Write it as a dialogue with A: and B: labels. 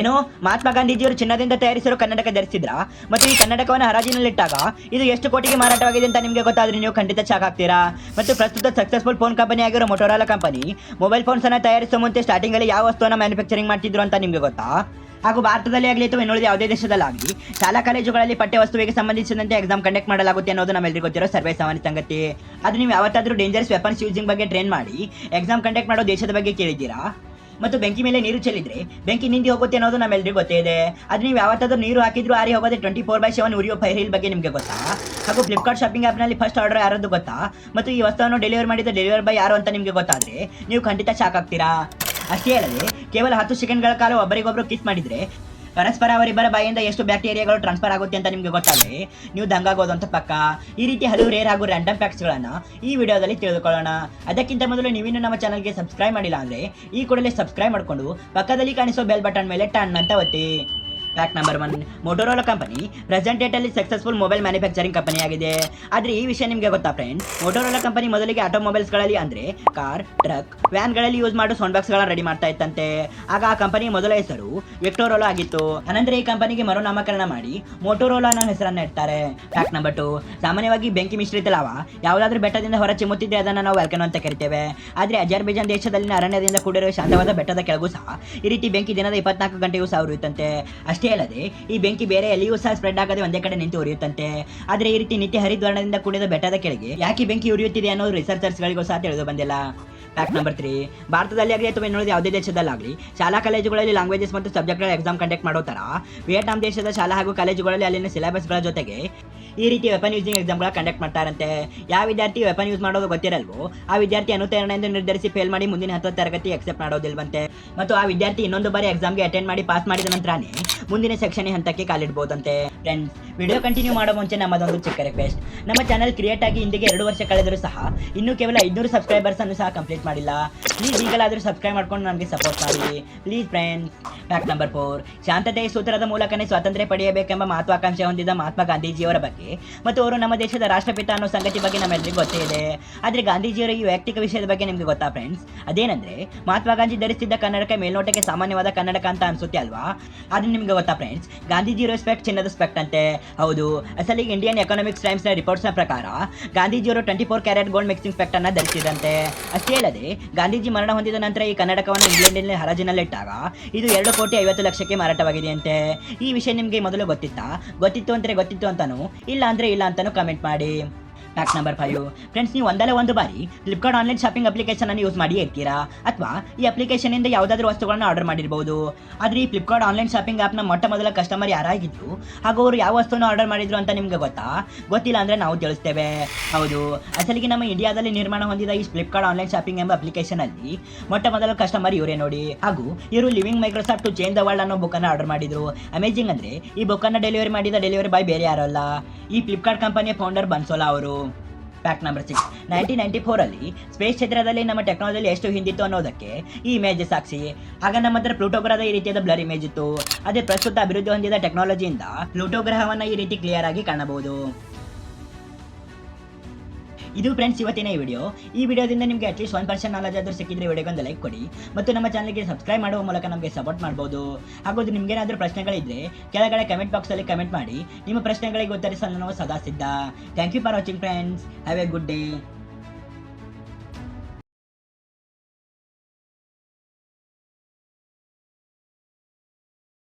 A: ಏನು? ಮಹಾತ್ಮ ಗಾಂಧೀಜಿಯವರು ಚಿನ್ನದಿಂದ ತಯಾರಿಸಿರೋ ಕನ್ನಡಕ ಧರಿಸಿದ್ರಾ? ಮತ್ತು ಈ ಕನ್ನಡಕವನ್ನು ಹರಾಜಿನಲ್ಲಿಟ್ಟಾಗ ಇದು ಎಷ್ಟು ಕೋಟಿಗೆ ಮಾರಾಟವಾಗಿದೆ ಅಂತ ನಿಮಗೆ ಗೊತ್ತಾದ್ರೆ ನೀವು ಖಂಡಿತ ಶಾಕ್ ಆಗ್ತೀರಾ? ಮತ್ತು ಪ್ರಸ್ತುತ ಸಕ್ಸಸ್ಫುಲ್ ಫೋನ್ ಕಂಪನಿ ಆಗಿರೋ ಮೊಟೋರಾಲ ಕಂಪನಿ ಮೊಬೈಲ್ ಫೋನ್ಸ್ ಅನ್ನ ತಯಾರಿಸುವ ಮುಂಚೆ ಸ್ಟಾರ್ಟಿಂಗ್ ಅಲ್ಲಿ ಯಾವ ವಸ್ತುವನ್ನು ಮ್ಯಾನುಫ್ಯಾಕ್ಚರಿಂಗ್ ಮಾಡ್ತಿದ್ರು ಅಂತ ನಿಮಗೆ ಗೊತ್ತಾ? ಹಾಗೂ ಭಾರತದಲ್ಲಿ ಆಗಲಿ ಅಥವಾ ಇನ್ನುಳಿದ ಯಾವುದೇ ದೇಶದಲ್ಲಾಗಲಿ ಶಾಲಾ ಕಾಲೇಜುಗಳಲ್ಲಿ ಪಠ್ಯ ವಸ್ತುವಿಗೆ ಸಂಬಂಧಿಸಿದಂತೆ ಎಕ್ಸಾಮ್ ಕಂಡಕ್ಟ್ ಮಾಡಲಾಗುತ್ತೆ ಅನ್ನೋದು ನಮ್ಮೆಲ್ಲರಿಗೂ ಗೊತ್ತಿರೋ ಸರ್ವೇ ಸಾಮಾನ್ಯ ಸಂಗತಿ. ಅದು ನೀವು ಯಾವತ್ತಾದರೂ ಡೇಂಜರಸ್ ವೆಪನ್ಸ್ ಯೂಸಿಂಗ್ ಬಗ್ಗೆ ಟ್ರೈನ್ ಮಾಡಿ ಎಕ್ಸಾಮ್ ಕಂಡಕ್ಟ್ ಮಾಡೋ ದೇಶದ ಬಗ್ಗೆ ಕೇಳಿದ್ದೀರಾ? ಮತ್ತು ಬೆಂಕಿ ಮೇಲೆ ನೀರು ಚೆಲ್ಲಿದ್ರೆ ಬೆಂಕಿ ನಿಂದಿ ಹೋಗುತ್ತೆ ಅನ್ನೋದು ನಮ್ಮೆಲ್ಲರಿಗೂ ಗೊತ್ತೇ ಇದೆ ಅದು ನೀವು ಯಾವತ್ತಾದ್ರೂ ನೀರು ಹಾಕಿದ್ರು ಆರಿ ಹೋಗೋದೇ ಟ್ವೆಂಟಿ ಫೋರ್ ಬೈ ಸೆವೆನ್ ಉರಿಯೋ ಫೈರ್ ಬಗ್ಗೆ ನಿಮಗೆ ಗೊತ್ತಾ? ಹಾಗೂ ಫ್ಲಿಪ್ಕಾರ್ಟ್ ಶಾಪಿಂಗ್ ಆ್ಯಪ್ನಲ್ಲಿ ಫಸ್ಟ್ ಆರ್ಡರ್ ಯಾರದ್ದು ಗೊತ್ತಾ? ಮತ್ತು ಈ ವಸ್ತುವನ್ನು ಡೆಲಿವರ್ ಮಾಡಿದ ಡೆಲಿವರ್ ಬೈ ಯಾರು ಅಂತ ನಿಮಗೆ ಗೊತ್ತಾದ್ರೆ ನೀವು ಖಂಡಿತ ಶಾಕ್ ಆಗ್ತೀರಾ? ಅಷ್ಟೇ ಅಲ್ಲದೆ ಕೇವಲ ಹತ್ತು ಸೆಕೆಂಡ್ಗಳ ಕಾಲ ಒಬ್ಬರಿಗೊಬ್ಬರು ಕಿಸ್ ಮಾಡಿದ್ರೆ ಪರಸ್ಪರ ಅವರಿಬ್ಬರ ಬಾಯಿಂದ ಎಷ್ಟು ಬ್ಯಾಕ್ಟೀರಿಯಾಗಳು ಟ್ರಾನ್ಸ್ಫರ್ ಆಗುತ್ತೆ ಅಂತ ನಿಮಗೆ ಗೊತ್ತಾಗಲಿ ನೀವು ದಂಗಾಗೋದು ಅಂತ ಪಕ್ಕ? ಈ ರೀತಿ ಹಲವು ರೇರ್ ಹಾಗೂ ರ್ಯಾಂಡಮ್ ಫ್ಯಾಕ್ಟ್ಸ್ಗಳನ್ನು ಈ ವಿಡಿಯೋದಲ್ಲಿ ತಿಳಿದುಕೊಳ್ಳೋಣ. ಅದಕ್ಕಿಂತ ಮೊದಲು ನೀವಿನ್ನು ನಮ್ಮ ಚಾನಲ್ಗೆ ಸಬ್ಸ್ಕ್ರೈಬ್ ಮಾಡಿಲ್ಲ ಅಂದರೆ, ಈ ಕೂಡಲೇ ಸಬ್ಸ್ಕ್ರೈಬ್ ಮಾಡಿಕೊಂಡು ಪಕ್ಕದಲ್ಲಿ ಕಾಣಿಸೋ ಬೆಲ್ ಬಟನ್ ಮೇಲೆ ಟನ್ ಅಂತ ಒತ್ತಿ. Fact number one Motorola company present ಡೇಟಲ್ಲಿ successful mobile manufacturing company ಆಗಿದೆ. ಆದರೆ ಈ ವಿಷಯ ನಿಮಗೆ ಗೊತ್ತಾ ಫ್ರೆಂಡ್ಸ್ ಮೊಟೋರೋಲಾ ಕಂಪನಿ ಮೊದಲಿಗೆ ಆಟೋಮೊಬೈಲ್ಸ್ಗಳಲ್ಲಿ ಅಂದರೆ ಕಾರ್ ಟ್ರಕ್ ವ್ಯಾನ್ಗಳಲ್ಲಿ ಯೂಸ್ ಮಾಡೋ ಸೌಂಡ್ ಬಾಕ್ಸ್ಗಳನ್ನ ರೆಡಿ ಮಾಡ್ತಾ ಇತ್ತಂತೆ. ಆಗ ಆ ಕಂಪನಿ ಮೊದಲ ಹೆಸರು ವಿಕ್ಟೋರೋಲಾ ಆಗಿತ್ತು. ಅನಂತರ ಈ ಕಂಪನಿಗೆ ಮರುನಾಮಕರಣ ಮಾಡಿ ಮೋಟೋರೋಲಾ ಅನ್ನೋ ಹೆಸರನ್ನ ಇಡ್ತಾರೆ. ಫ್ಯಾಕ್ಟ್ ನಂಬರ್ ಟು ಸಾಮಾನ್ಯವಾಗಿ ಬೆಂಕಿ ಮಿಶ್ರಿತ ಲಾವ ಯಾವುದಾದ್ರೂ ಬೆಟ್ಟದಿಂದ ಹೊರ ಚಿಮ್ಮುತ್ತಿದ್ರೆ ಅದನ್ನು ನಾವು ವ್ಯಾಲ್ಕನೋ ಅಂತ ಕರಿತೇವೆ. ಆದರೆ ಅಜರ್ಬೈಜಾನ್ ದೇಶದಲ್ಲಿನ ಅರಣ್ಯದಿಂದ ಕೂಡಿರುವ ಶಾಂತವಾದ ಬೆಟ್ಟದ ಕೆಳಗೂ ಸಹ ಈ ರೀತಿ ಬೆಂಕಿ ದಿನದ ಇಪ್ಪತ್ನಾಲ್ಕು ಸಹ ಅವರು ಅಷ್ಟೇ ಅಲ್ಲದೆ ಈ ಬೆಂಕಿ ಬೇರೆ ಎಲ್ಲಿಯೂ ಸಹ ಸ್ಪ್ರೆಡ್ ಆಗದೆ ಒಂದೇ ಕಡೆ ನಿಂತು ಉರಿಯುತ್ತಂತೆ. ಆದರೆ ಈ ರೀತಿ ನಿತ್ಯ ಹರಿದ್ವರ್ಣದಿಂದ ಕೂಡಿದ ಬೆಟ್ಟದ ಕೆಳಗೆ ಯಾಕೆ ಬೆಂಕಿ ಉರಿಯುತ್ತಿದೆ ಅನ್ನೋದು ರಿಸರ್ಚರ್ಸ್ಗಳಿಗೂ ಸಹ ತಿಳಿದು ಬಂದಿಲ್ಲ. ಫ್ಯಾಕ್ಟ್ ನಂಬರ್ ತ್ರೀ ಭಾರತದಲ್ಲಿ ಆಗಲಿ ಅಥವಾ ಇನ್ನುಳಿದ ಯಾವುದೇ ದೇಶದಲ್ಲಾಗಲಿ, ಶಾಲಾ ಕಾಲೇಜುಗಳಲ್ಲಿ ಲ್ಯಾಂಗ್ವೇಜಸ್ ಮತ್ತು ಸಬ್ಜೆಕ್ಟ್ಗಳ ಎಕ್ಸಾಮ್ ಕಂಡಕ್ಟ್ ಮಾಡೋ ಥರ, ವಿಯೆಟ್ನಾಂ ದೇಶದ ಶಾಲಾ ಹಾಗೂ ಕಾಲೇಜುಗಳಲ್ಲಿ ಅಲ್ಲಿನ ಸಿಲೆಬಸ್ಗಳ ಜೊತೆಗೆ ಈ ರೀತಿ ವೆಪನ್ ಯೂಸಿಂಗ್ ಎಕ್ಸಾಮ್ಗಳ ಕಂಡಕ್ಟ್ ಮಾಡ್ತಾರಂತೆ. ಯಾವ ವಿದ್ಯಾರ್ಥಿ ವೆಪನ್ ಯೂಸ್ ಮಾಡೋದು ಗೊತ್ತಿರಲ್ವೋ, ಆ ವಿದ್ಯಾರ್ಥಿ ಅನುತೀರ್ಣ ಎಂದು ನಿರ್ಧರಿಸಿ ಫೇಲ್ ಮಾಡಿ ಮುಂದಿನ ಹತ್ತು ತರಗತಿ ಎಕ್ಸೆಪ್ಟ್ ಮಾಡೋದಿಲ್ವಂತೆ. ಮತ್ತು ಆ ವಿದ್ಯಾರ್ಥಿ ಇನ್ನೊಂದು ಬಾರಿ ಎಕ್ಸಾಮ್ಗೆ ಅಟೆಂಡ್ ಮಾಡಿ ಪಾಸ್ ಮಾಡಿದ ನಂತರನೇ ಮುಂದಿನ ಸೆಕ್ಷನ್ ಹಂತಕ್ಕೆ ಕಾಲಿಡ್ಬೋದಂತೆ. ಫ್ರೆಂಡ್ಸ್ ವಿಡಿಯೋ ಕಂಟಿನ್ಯೂ ಮಾಡೋ ಮುಂಚೆ ನಮ್ಮದೊಂದು ಚಿಕ್ಕ ರಿಕ್ವೆಸ್ಟ್ ನಮ್ಮ ಚಾನಲ್ ಕ್ರಿಯೇಟ್ ಆಗಿ ಇಂದಿಗೆ ಎರಡು ವರ್ಷ ಕಳೆದರೂ ಸಹ ಇನ್ನೂ ಕೇವಲ ಐದುನೂರು ಸಬ್ಸ್ಕ್ರೈಬರ್ಸ್ ಅನ್ನು ಸಹ ಕಂಪ್ಲೀಟ್ ಮಾಡಿಲ್ಲ. ಪ್ಲೀಸ್ ಈಗಲಾದರೂ ಸಬ್ಸ್ಕ್ರೈಬ್ ಮಾಡ್ಕೊಂಡು ನಮಗೆ ಸಪೋರ್ಟ್ ಮಾಡಿ. Please friends fact number four ಶಾಂತತೆಯ ಸೂತ್ರದ ಮೂಲಕನೇ ಸ್ವಾತಂತ್ರ್ಯ ಪಡೆಯಬೇಕೆಂಬ ಮಹತ್ವಾಕಾಂಕ್ಷೆ ಹೊಂದಿದ ಮಹಾತ್ಮ ಗಾಂಧೀಜಿಯವರ ಬಗ್ಗೆ ಮತ್ತು ಅವರು ನಮ್ಮ ದೇಶದ ರಾಷ್ಟ್ರಪಿತ ಅನ್ನೋ ಸಂಗತಿ ಬಗ್ಗೆ ನಮ್ಮೆಲ್ಲರಿಗೂ ಗೊತ್ತೇ ಇದೆ. ಆದರೆ ಗಾಂಧೀಜಿಯವರ ಈ ವೈಯಕ್ತಿಕ ವಿಷಯದ ಬಗ್ಗೆ ನಿಮಗೆ ಗೊತ್ತಾ ಫ್ರೆಂಡ್ಸ್ ಅದೇನಂದ್ರೆ ಮಹಾತ್ಮ ಗಾಂಧಿ ಧರಿಸಿದ್ದ ಕನ್ನಡಕ್ಕೆ ಮೇಲ್ನೋಟಕ್ಕೆ ಸಾಮಾನ್ಯವಾದ ಕನ್ನಡಕ ಅಂತ ಅನ್ಸುತ್ತೆ ಅಲ್ವಾ? ಆದರೆ ನಿಮಗೆ ಗೊತ್ತಾ ಫ್ರೆಂಡ್ಸ್ ಗಾಂಧೀಜಿ ಸ್ಪೆಕ್ಟ್ ಚಿನ್ನದ ಸ್ಪೆಕ್ಟ್ ಅಂತೆ. ಹೌದು. ಅಸಲಿಗೆ ಇಂಡಿಯನ್ ಎಕನಾಮಿಕ್ಸ್ ಟೈಮ್ಸ್ನ ರಿಪೋರ್ಟ್ಸ್ನ ಪ್ರಕಾರ, ಗಾಂಧೀಜಿಯವರು twenty four carat gold mixing factor ಅನ್ನ ಧರಿಸಿದಂತೆ. ಅಷ್ಟೇ ಅಲ್ಲದೆ, ಗಾಂಧೀಜಿ ಮರಣ ಹೊಂದಿದ ನಂತರ ಈ ಕನ್ನಡಕವನ್ನು ಇಂಗ್ಲೆಂಡಿನಲ್ಲಿ ಹರಾಜಿನಲ್ಲಿಟ್ಟಾಗ, ಇದು ಎರಡು ಕೋಟಿ ಐವತ್ತು ಲಕ್ಷಕ್ಕೆ ಮಾರಾಟವಾಗಿದೆಯಂತೆ. ಈ ವಿಷಯ ನಿಮಗೆ ಮೊದಲು ಗೊತ್ತಿತ್ತಾ? ಗೊತ್ತಿತ್ತು ಅಂದ್ರೆ ಗೊತ್ತಿತ್ತು ಅಂತಾನು, ಇಲ್ಲ ಅಂದ್ರೆ ಇಲ್ಲ ಅಂತಾನು ಕಮೆಂಟ್ ಮಾಡಿ. ಫ್ಯಾಕ್ಟ್ ನಂಬರ್ ಫೈವ್ ಫ್ರೆಂಡ್ಸ್ ನೀವು ಒಂದಲ್ಲ ಒಂದು ಬಾರಿ ಫ್ಲಿಪ್ಕಾರ್ಟ್ ಆನ್ಲೈನ್ ಶಾಪಿಂಗ್ ಅಪ್ಲಿಕೇಶನ್ ಅನ್ನು ಯೂಸ್ ಮಾಡಿ ಇರ್ತೀರಾ? ಅಥವಾ ಈ ಅಪ್ಲಿಕೇಶನ್ ಇಂದ ಯಾವುದಾದ್ರೂ ವಸ್ತುಗಳನ್ನು ಆರ್ಡರ್ ಮಾಡಿರಬಹುದು ಆದ್ರೆ ಈ ಫ್ಲಿಪ್ಕಾರ್ಟ್ ಆನ್ಲೈನ್ ಶಾಪಿಂಗ್ ಆಪ್ನ ಮೊಟ್ಟ ಮೊದಲ ಕಸ್ಟಮರ್ ಯಾರಾಗಿದ್ರು? ಹಾಗೂ ಅವರು ಯಾವ ವಸ್ತುವನ್ನು ಆರ್ಡರ್ ಮಾಡಿದ್ರು ಅಂತ ನಿಮ್ಗೆ ಗೊತ್ತಾ? ಗೊತ್ತಿಲ್ಲ ಅಂದ್ರೆ ನಾವು ತಿಳಿಸ್ತೇವೆ. ಹೌದು. ಅಸಲಿಗೆ ನಮ್ಮ ಇಂಡಿಯಾದಲ್ಲಿ ನಿರ್ಮಾಣ ಹೊಂದಿದ ಈ ಫ್ಲಿಪ್ಕಾರ್ಟ್ ಆನ್ಲೈನ್ ಶಾಪಿಂಗ್ ಎಂಬ ಅಪ್ಲಿಕೇಶನ್ ಅಲ್ಲಿ ಮೊಟ್ಟ ಮೊದಲ ಕಸ್ಟಮರ್ ಇವರೇ ನೋಡಿ. ಹಾಗೂ ಇವರು living Microsoft to change the world ಅನ್ನೋ ಬುಕ್ ಅನ್ನು ಆರ್ಡರ್ ಮಾಡಿದ್ರು. ಅಮೇಜಿಂಗ್ ಅಂದ್ರೆ ಈ ಬುಕ್ ಅನ್ನ ಡೆಲಿವರಿ ಮಾಡಿದ ಡೆಲಿವರಿ ಬಾಯ್ ಬೇರೆ ಯಾರಲ್ಲ. ಈ ಫ್ಲಿಪ್ಕಾರ್ಟ್ ಕಂಪನಿಯ ಫೌಂಡರ್ ಬನ್ಸೋಲಾ ಅವರು. Fact number six nineteen ninety ಫೋರಲ್ಲಿ space ಕ್ಷೇತ್ರದಲ್ಲಿ ನಮ್ಮ ಟೆಕ್ನಾಲಜಿ ಎಷ್ಟು ಹಿಂದಿತ್ತು ಅನ್ನೋದಕ್ಕೆ ಈ ಇಮೇಜ್ ಸಾಕ್ಷಿ ಆಗ ನಮ್ಮ ಹತ್ರ ಪ್ಲೂಟೋಗ್ರಹದ ಈ ರೀತಿಯಾದ ಬ್ಲರ್ ಇಮೇಜ್ ಇತ್ತು. ಅದೇ ಪ್ರಸ್ತುತ ಅಭಿವೃದ್ಧಿ ಹೊಂದಿದ ಟೆಕ್ನಾಲಜಿಯಿಂದ ಪ್ಲೂಟೋಗ್ರಹವನ್ನು ಈ ರೀತಿ ಕ್ಲಿಯರ್ ಆಗಿ ಕಾಣಬಹುದು. ಇದು ಫ್ರೆಂಡ್ಸ್ ಇವತ್ತಿನ ಈ ವಿಡಿಯೋ ಈ ವಿಡಿಯೋದಿಂದ ನಿಮಗೆ ಅಟ್ಲೀಸ್ಟ್ ಒನ್ ಪರ್ಸೆಂಟ್ ನಾಲೆಜ್ ಆದರೂ ಸಿಕ್ಕಿದ್ರೆ ವಿಡಿಯೋಗೆ ಒಂದು ಲೈಕ್ ಕೊಡಿ. ಮತ್ತು ನಮ್ಮ ಚಾನಲ್ಗೆ ಸಬ್ಸ್ಕ್ರೈಬ್ ಮಾಡುವ ಮೂಲಕ ನಮಗೆ ಸಪೋರ್ಟ್ ಮಾಡ್ಬೋದು. ಹಾಗೂ ನಿಮಗೇನಾದರೂ ಪ್ರಶ್ನೆಗಳಿದ್ರೆ ಕೆಳಗಡೆ ಕಮೆಂಟ್ ಬಾಕ್ಸಲ್ಲಿ ಕಮೆಂಟ್ ಮಾಡಿ. ನಿಮ್ಮ ಪ್ರಶ್ನೆಗಳಿಗೆ ಉತ್ತರಿಸಲು ನಾವು ಸದಾ ಸಿದ್ಧ. Thank you for watching friends have a good day